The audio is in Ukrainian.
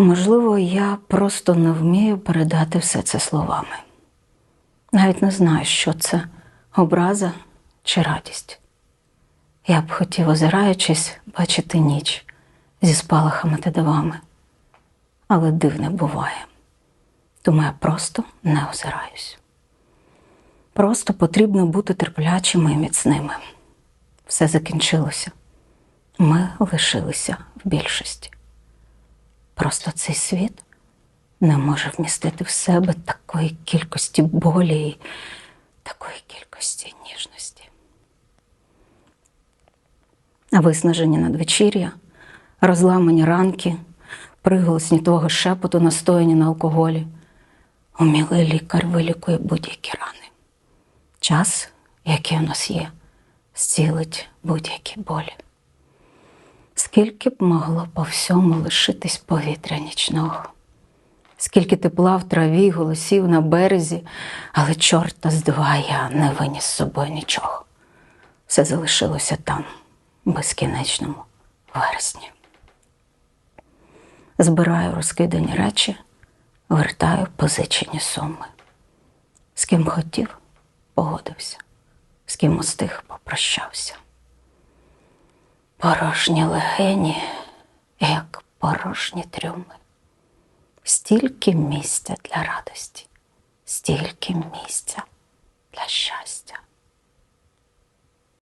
Можливо, я просто не вмію передати все це словами. Навіть не знаю, що це образа чи радість. Я б хотів, озираючись, бачити ніч зі спалахами та дивами. Але дивне буває. Тому я просто не озираюсь. Просто потрібно бути терплячими і міцними. Все закінчилося. Ми лишилися в більшості. Просто цей світ не може вмістити в себе такої кількості болі і такої кількості ніжності. А виснажені надвечір'я, розламані ранки, приголосні твого шепоту, настояні на алкоголі. Умілий лікар вилікує будь-які рани. Час, який у нас є, зцілить будь-які болі. Скільки б могло по всьому лишитись повітря нічного, скільки тепла в траві, голосів на березі, але чорта з два я не виніс з собою нічого. Все залишилося там, в безкінечному вересні. Збираю розкидані речі, вертаю позичені суми. З ким хотів, погодився, з ким устиг, попрощався. Порожні легені, як порожні трюми. Стільки місця для радості, стільки місця.